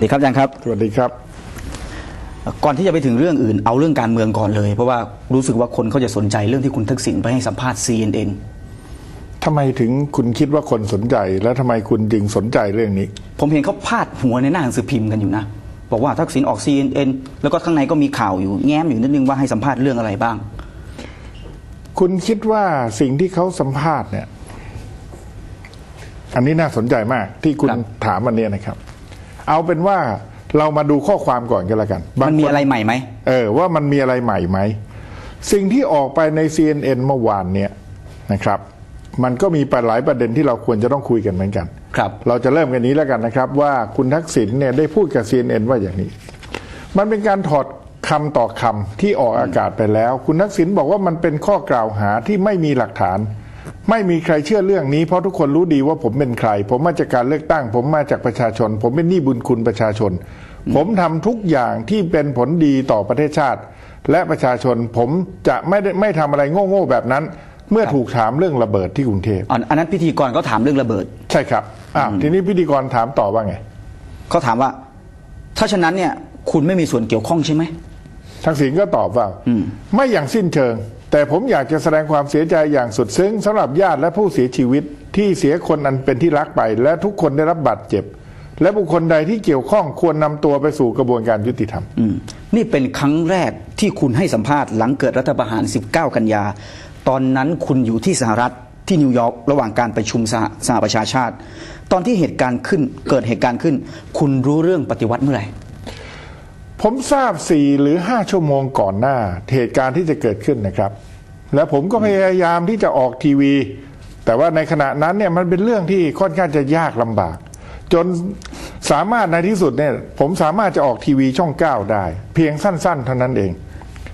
ดีครับอาจารย์ครับ สวัสดีครับ ก่อนที่จะไปถึงเรื่องอื่นเอาเรื่องการเมืองก่อนเลย เพราะว่ารู้สึกว่าคนเขาจะสนใจเรื่องที่คุณทักษิณไปให้สัมภาษณ์ CNN ทำไมถึงคุณคิดว่าคนสนใจ และทำไมคุณจึงสนใจเรื่องนี้ ผมเห็นเขาพาดหัวในหน้าหนังสือพิมพ์กันอยู่นะ บอกว่าทักษิณออก CNN แล้วก็ข้างในก็มีข่าวอยู่แง้มอยู่นิดนึงว่าให้สัมภาษณ์เรื่องอะไรบ้าง คุณคิดว่าสิ่งที่เขาสัมภาษณ์เนี่ย อันนี้น่าสนใจมากที่คุณครับ ถามอันเนี้ยนะครับ เอาเป็นว่าเรามาดูข้อความก่อนกันละกันบางมันมีคอะไรใหม่ไหมเออว่ามันมีอะไรใหม่ไหมสิ่งที่ออกไปใน CNN เมื่อวานเนี่ยนะครับ มันก็มีหลายประเด็นที่เราควรจะต้องคุยกันเหมือนกัน ครับ เราจะเริ่มกันนี้แล้วกันนะครับ ว่าคุณทักษิณเนี่ยได้พูดกับ CNN ว่าอย่างนี้ มันเป็นการถอดคำต่อคำที่ออกอากาศไปแล้ว คุณทักษิณบอกว่ามันเป็นข้อกล่าวหาที่ไม่มีหลักฐาน ไม่มีใครเชื่อเรื่องนี้เพราะทุกคนรู้ดีว่าผมเป็นใคร ผมมาจากการเลือกตั้ง ผมมาจากประชาชน ผมเป็นหนี้บุญคุณประชาชน ผมทำทุกอย่างที่เป็นผลดีต่อประเทศชาติ และประชาชนผมจะไม่ได้ไม่ทำอะไรโง่ๆแบบนั้น เมื่อถูกถามเรื่องระเบิดที่กรุงเทพอันอันนั้นพิธีกรเขาถามเรื่องระเบิด ใช่ครับอ้าวทีนี้พิธีกรถามต่อว่าไงเขาถามว่า ถ้าฉะนั้นเนี่ย คุณไม่มีส่วนเกี่ยวข้องใช่ไหมทักษิณก็ตอบว่าอืมไม่อย่างสิ้นเชิง แต่ผมอยากจะแสดงความเสียใจอย่างสุดซึ้งสำหรับญาติและผู้เสียชีวิตที่เสียคนอันเป็นที่รักไป และทุกคนได้รับบาดเจ็บ และบุคคลใดที่เกี่ยวข้องควรนำตัวไปสู่กระบวนการยุติธรรม นี่เป็นครั้งแรกที่คุณให้สัมภาษณ์หลังเกิดรัฐประหาร 19 กันยา ตอนนั้นคุณอยู่ที่สหรัฐที่นิวยอร์กระหว่างการประชุมสหสหประชาชาติ ตอนที่เหตุการณ์ขึ้นเกิดเหตุการณ์ขึ้น คุณรู้เรื่องปฏิวัติเมื่อไหร่ ผมทราบสี่หรือห้าชั่วโมงก่อนหน้าเหตุการณ์ที่จะเกิดขึ้นนะครับ และผมก็พยายามที่จะออกทีวี แต่ว่าในขณะนั้นเนี่ยมันเป็นเรื่องที่ค่อนข้างจะยากลำบาก จนสามารถในที่สุดเนี่ยผมสามารถจะออกทีวีช่องเก้าได้ เพียงสั้นๆเท่านั้นเอง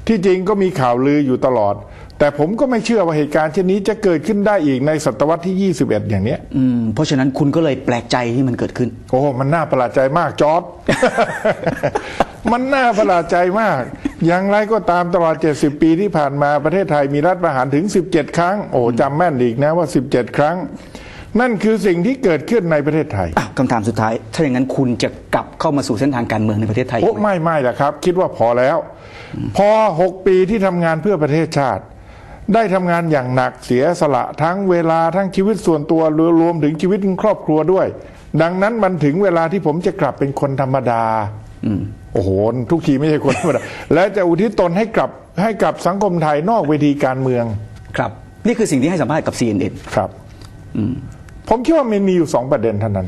ที่จริงก็มีข่าวลืออยู่ตลอด แต่ผมก็ไม่เชื่อว่าเหตุการณ์เช่นนี้จะเกิดขึ้นได้อีกในศตวรรษที่ 21 อย่างเนี้ย อืมเพราะฉะนั้นคุณก็เลยแปลกใจที่มันเกิดขึ้น โอ้ มันน่าประหลาดใจมากจอร์ด มันน่าประหลาดใจมาก อย่างไรก็ตามตลอด 70 ปีที่ผ่านมาประเทศไทยมีรัฐประหารถึง 17 ครั้ง โอ้จำแม่นอีกนะว่า 17 ครั้ง นั่นคือสิ่งที่เกิดขึ้นในประเทศไทยอะคำถามสุดท้าย ถ้าอย่างนั้นคุณจะกลับเข้ามาสู่เส้นทางการเมืองในประเทศไทยโอ้อีกไหมไม่ไม่ละครับ คิดว่าพอแล้ว พอ 6 ปีที่ทำงานเพื่อประเทศชาติ ได้ทำงานอย่างหนักเสียสละทั้งเวลาทั้งชีวิตส่วนตัวรวมถึงชีวิตครอบครัวด้วย ดังนั้นมันถึงเวลาที่ผมจะกลับเป็นคนธรรมดา โอ้โห ทุกทีไม่ใช่คนธรรมดาและจะอุทิศตนให้กลับให้กับสังคมไทยนอกเวทีการเมือง ครับ นี่คือสิ่งที่ให้สัมภาษณ์กับ CNN ครับผมคิดว่ามันมีอยู่สองประเด็นเท่านั้น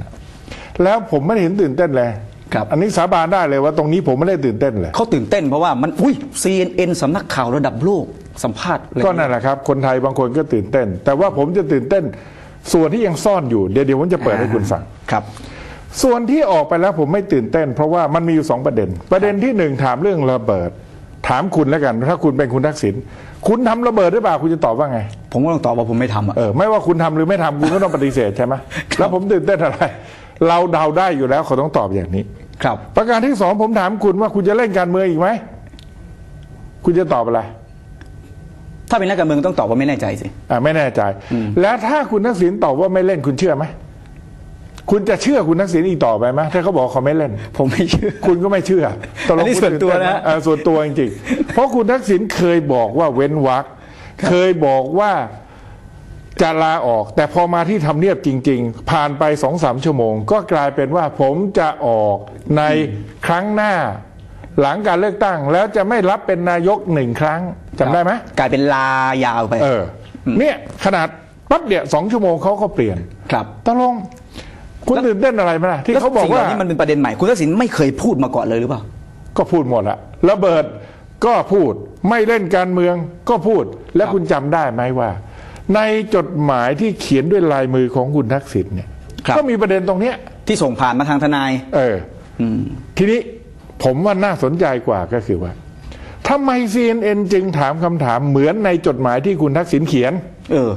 แล้วผมไม่ได้เห็นตื่นเต้นเลยครับอันนี้สาบานได้เลยว่าตรงนี้ผมไม่ได้ตื่นเต้นเลยเขาตื่นเต้นเพราะว่ามันอุ้ย CNN สำนักข่าวระดับโลกสัมภาษณ์เลยก็นั่นแหละครับ คนไทยบางคนก็ตื่นเต้น แต่ว่าผมจะตื่นเต้น ส่วนที่ยังซ่อนอยู่เดี๋ยวเดี๋ยวผมจะเปิดให้คุณฟังครับ ส่วนที่ออกไปแล้วผมไม่ตื่นเต้น เพราะว่ามันมีอยู่สองประเด็น ประเด็นที่หนึ่งถามเรื่องระเบิด ถามคุณแล้วกัน ถ้าคุณเป็นคุณทักษิณคุณทำระเบิดหรือเปล่าคุณจะตอบว่าไง ผมก็ต้องตอบว่าผมไม่ทำอะเออไม่ว่าคุณทำหรือไม่ทำคุณก็ต้องปฏิเสธใช่ไหมครับแล้วผมตื่นเต้นอะไร เราเดาได้อยู่แล้วเขาต้องตอบอย่างนี้ ครับ ประการที่สองผมถามคุณว่าคุณจะเล่นการเมืองอีกไหมคุณจะตอบอะไรถ้าเป็นนักการเมืองต้องตอบว่าไม่แน่ใจสิอ่าไม่แน่ใจ แล้วถ้าคุณทักษิณตอบว่าไม่เล่นคุณเชื่อไหม คุณจะเชื่อคุณทักษิณอีกต่อไปไหมถ้าเขาบอกเขาไม่เล่น ผมไม่เชื่อ คุณก็ไม่เชื่อตกลอันงนี้คุณส่วนตัวตื่เไหมนะเออส่วนตัวจริงๆ เพราะคุณทักษิณเคยบอกว่าเว้นวรรคเคยบอกว่าจะลาออก แต่พอมาที่ทำเนียบจริง ๆ ผ่านไปสองสามชั่วโมง ก็กลายเป็นว่าผมจะออกในครั้งหน้า หลังการเลือกตั้ง แล้วจะไม่รับเป็นนายกหนึ่งครั้งจำได้ไหมกลายเป็นลายาวไป เออ เนี่ยขนาดปั๊บเดียวสองชั่วโมงเขาก็เปลี่ยน ครับตกลง คุณตื่นเต้นอะไรไหมล่ะที่เขาบอกแล้วสิ่งหว่าล่นี้มันเป็นประเด็นใหม่คุณทักษิณไม่เคยพูดมาก่อนเลยหรือเปล่าก็พูดหมดละระเบิดก็พูดไม่เล่นการเมืองก็พูดและครับคุณจำได้ไหมว่า ในจดหมายที่เขียนด้วยลายมือของคุณทักษิณเนี่ยครับก็มีประเด็นตรงเนี้ย ที่ส่งผ่านมาทางทนาย เอออืมทีนี้ผมว่าน่าสนใจกว่าก็คือว่าทำไม CNN จึงถามคำถามเหมือนในจดหมายที่คุณทักษิณเขียน เออ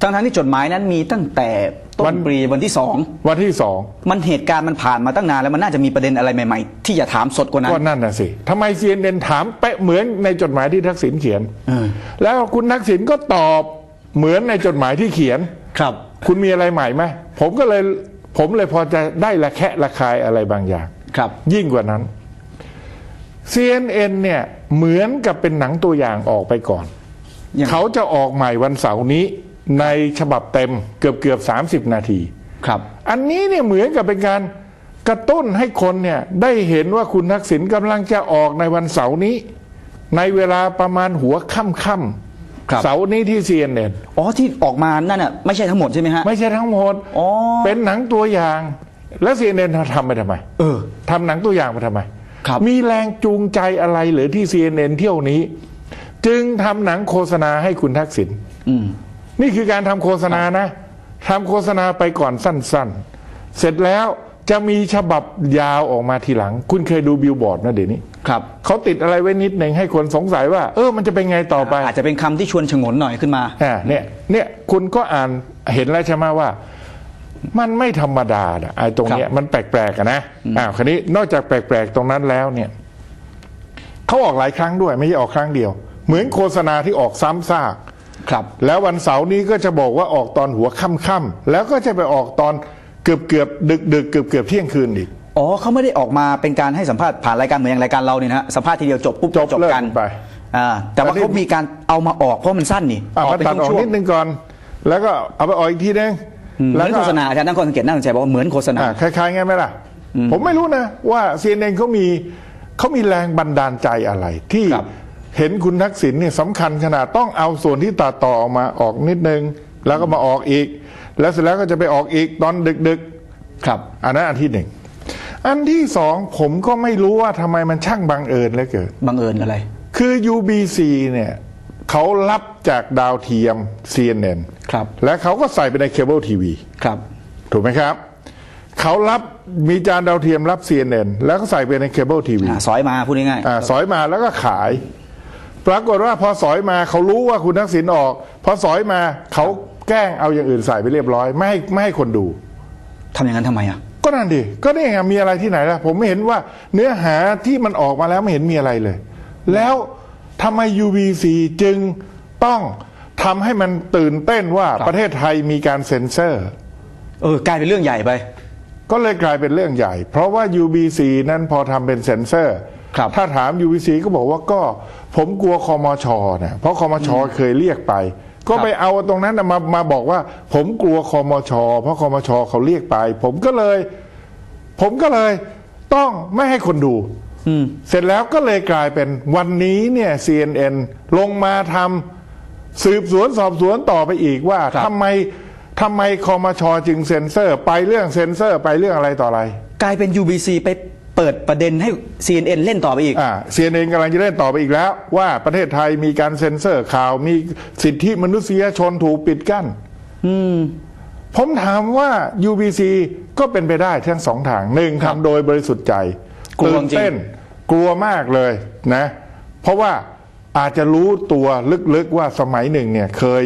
ทั้งทั้งๆที่จดหมายนั้นมีตั้งแต่ ต้วัน นปีวันที่สองวันที่สองมันเหตุการณ์มันผ่านมาตั้งนานแล้วมันน่าจะมีประเด็นอะไรใหม่ ๆ ที่จะถามสดกว่านั้น ก็นั่นน่ะสิทำไม CNN ถามเป๊ะเหมือนในจดหมายที่ทักษิณเขียนเออ แล้วคุณทักษิณก็ตอบเหมือนในจดหมายที่เขียน ครับ คุณมีอะไรใหม่ไหมผมก็เลยผมเลยพอจะได้ระแคะระคายอะไรบางอย่าง ครับ ยิ่งกว่านั้น CNN เนี่ยเหมือนกับเป็นหนังตัวอย่างออกไปก่อน ยังเขาจะออกใหม่วันเสาร์นี้ ในฉบับเต็มเกือบเกือบสานาที ครับ อันนี้เนี่ยเหมือนกับเป็นการกระตุ้นให้คนเนี่ยได้เห็นว่าคุณทักษิณกำลังจะออกในวันเสาร์นี้ ในเวลาประมาณหัวค่ำค่ครับำเสาร์นี้ที่ CNN อ๋อที่ออกมานั่นน่ะไม่ใช่ทั้งหมดใช่ไหมฮะ ไม่ใช่ทั้งหมดอ๋อ เป็นหนังตัวอย่าง แล้ว CNN ทำไปทำไมเออ ทำหนังตัวอย่างไปทำไมครับ มีแรงจูงใจอะไรหรือที่ CNN เที่ยวนี้ จึงทำหนังโฆษณาให้คุณทักษิณอืม นี่คือการทำโฆษณานะทำโฆษณาไปก่อนสั้น ๆ เสร็จแล้วจะมีฉบับยาวออกมาทีหลัง คุณเคยดูบิลบอร์ดนะเดี๋ยวนี้ครับเขาติดอะไรไว้นิดหนึ่งให้คนสงสัยว่า เออมันจะเป็นไงต่อไป อาจจะเป็นคำที่ชวนฉงนหน่อยขึ้นมาอ่าเนี่ยเนี่ยคุณก็อ่านเห็นแล้วใช่ไหมว่า มันไม่ธรรมดาอะไอ้ตรงเนี้ยครับมันแปลกๆอะนะอ้าวคันนี้นอกจากแปลกๆตรงนั้นแล้วเนี่ยเขาออกหลายครั้งด้วยไม่ใช่ออกครั้งเดียว เหมือนโฆษณาที่ออกซ้ำซาก ครับ แล้ววันเสาร์นี้ก็จะบอกว่าออกตอนหัวค่ำๆแล้วก็จะไปออกตอนเกือบเกือบดึกดึกๆเกือบเกือบๆเที่ยงคืนอีกอ๋อเขาไม่ได้ออกมาเป็นการให้สัมภาษณ์ผ่านรายการเหมือนอย่างรายการเราเนี่ยนะฮะสัมภาษณ์ทีเดียวจบปุ๊บจบเลิกกันไปอ่าแต่ว่าแต่นี่เขามีการเอามาออกเพราะมันสั้นนี่อะมาเป็นตัดออกช่วงนิดนึงก่อน แล้วก็เอาไปออกอีกทีนึงๆอืมเหมืแล้อวนก็โฆษณาอาจารย์ตั้งข้อสังเกตน่าสนใจบอกว่าเหมือนโฆษณาอะคล้ายๆไงไหมล่ะ ผมไม่รู้นะว่าซีเอ็นเขามีเขามีแรงบันดาลใจอะไรที่ครับ เห็นคุณทักษิณเนี่ยสำคัญขนาดต้องเอาส่วนที่ตัดต่อออกมาออกนิดนึง แล้วก็มาออกอีก แล้วเสร็จแล้วก็จะไปออกอีกตอนดึกๆครับ อันนั้นอันที่หนึ่งอันที่สองผมก็ไม่รู้ว่าทำไมมันช่างบังเอิญเหลือเกินบังเอิญอะไร คือ UBC เนี่ยเขารับจากดาวเทียม CNN ครับ และเขาก็ใส่ไปในเคเบิลทีวีครับ ถูกไหมครับ เขารับมีจานดาวเทียมรับ CNN แล้วก็ใส่ไปในเคเบิลทีวีอ่าสอยมาพูดง่ายอ่าสอยมาแล้วก็ขาย ปรากฏว่าพอสอยมาเขารู้ว่าคุณทักษิณออก พอสอยมาเขาแกล้งเอาอย่างอื่นใส่ไปเรียบร้อย ไม่ให้ไม่ให้คนดูๆทำอย่างนั้นทำไมอะ ก็นั่นดิก็นี่ไงมีอะไรที่ไหนล่ะ ผมไม่เห็นว่าเนื้อหาที่มันออกมาแล้วไม่เห็นมีอะไรเลย แล้วทำไม UBC จึงต้องทำให้มันตื่นเต้นว่าครับประเทศไทยมีการเซ็นเซอร์ เออกลายเป็นเรื่องใหญ่ไป ก็เลยกลายเป็นเรื่องใหญ่ เพราะว่า UBC นั้นพอทำเป็นเซ็นเซอร์ ครับถ้าถาม UBC ก็บอกว่าก็ผมกลัวคอมชเนี่ยเพราะคอมชเคยเรียกไป ก็ไปเอาตรงนั้นน่ะมามาบอกว่า ผมกลัวคอมช เพราะคอมชเขาเรียกไป ผมก็เลย ผมก็เลยต้องไม่ให้คนดูอืมเสร็จแล้วก็เลยกลายเป็นวันนี้เนี่ย CNN ลงมาทำสืบสวนสอบสวนต่อไปอีกว่าครับทำไมทำไมคอมชจึงเซ็นเซอร์ ไปเรื่องเซ็นเซอร์ ไปเรื่องอะไรต่ออะไร กลายเป็น UBC ไป เปิดประเด็นให้ CNN เล่นต่อไปอีก อ่า CNN กำลังจะเล่นต่อไปอีกแล้ว ว่าประเทศไทยมีการเซ็นเซอร์ข่าวมีสิทธิมนุษยชนถูกปิดกั้น อืม ผมถามว่า UBC ก็เป็นไปได้ทั้งสองทางหนึ่งครับทำโดยบริสุทธิ์ใจกลัวตื่นเต้น จริ กลัวมากเลยนะ เพราะว่าอาจจะรู้ตัวลึกๆว่าสมัยหนึ่งเนี่ยเคย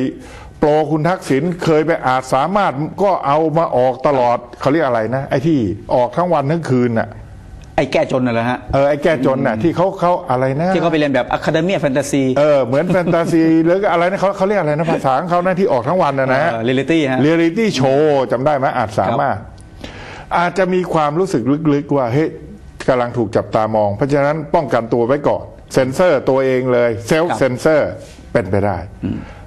โปรคุณทักษิณเคยไปอาจสามารถก็เอามาออกตลอดเขาเรียกอะไรนะ ไอ้ที่ออกทั้งวันทั้งคืนน่ะ ไอ้แก้จนน่ะเหรอฮะ เออไอ้แก้จนน่ะที่เขาเขาอะไรนะที่เขาไปเรียนแบบอะคาเดมีแฟนตาซีเออเหมือนแฟนตาซีหรืออะไรนะเขาเขาเรียกอะไรนะภาษาของเขานะที่ออกทั้งวันนะนะเรียลิตี้ฮะเรียลิตี้โชว์จำได้ไหมอาจสามารถ อาจจะมีความรู้สึกลึกๆว่าเฮ้ยกำลังถูกจับตามอง เพราะฉะนั้นป้องกันตัวไว้ก่อนเซ็นเซอร์ตัวเองเลยเซลครัฟ์บเซนเซอร์เป็นไปได้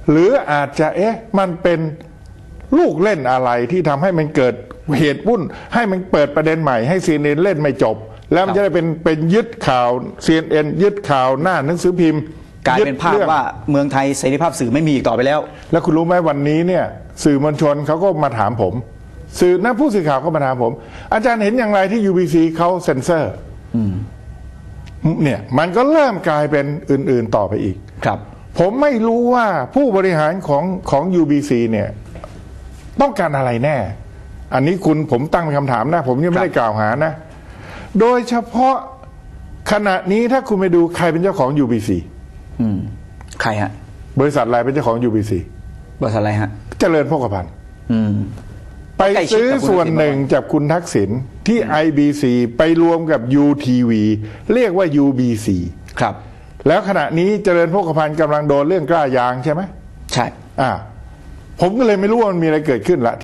หรืออาจจะเอ๊ะมันเป็นลูกเล่นอะไรที่ทำให้มันเกิดเหตุวุ่น ให้มันเปิดประเด็นใหม่ให้ซีเนเล่นไม่จบ แล้วมันจะได้เป็นเป็นยึดข่าว CNN ยึดข่าวหน้าหนังสือพิมพ์กลายเป็นภาพยึดรื่องว่าเมืองไทยเสรีภาพสื่อไม่มีอีกต่อไปแล้ว แล้วคุณรู้ไหมวันนี้เนี่ยสื่อมวลชนเขาก็มาถามผม สื่อนักผู้สื่อข่าวก็มาถามผม อาจารย์เห็นอย่างไรที่ UBC เขาเซ็นเซอร์เนี่ยมันก็เริ่มกลายเป็นอื่น ๆต่อไปอีกครับ ผมไม่รู้ว่าผู้บริหารของของ UBC เนี่ย ต้องการอะไรแน่ อันนี้คุณผมตั้งคำถามนะ ผมยังไม่ได้กล่าวหานะ โดยเฉพาะขณะนี้ถ้าคุณไปดูใครเป็นเจ้าของ UBC อืม ใครฮะ บริษัทอะไรเป็นเจ้าของ UBC บริษัทอะไรฮะ เจริญพกพันธ์อืม ไปใกล้ชิดซื้อกับคุณส่วนทักษิณหนึ่งจากคุณทักษิณที่ IBC ไปรวมกับ UTV เรียกว่า UBC ครับ แล้วขณะนี้เจริญพกพันธ์กำลังโดนเรื่องกล้ายางใช่ไหมใช่ อ่า ผมก็เลยไม่รู้ว่ามันมีอะไรเกิดขึ้นละ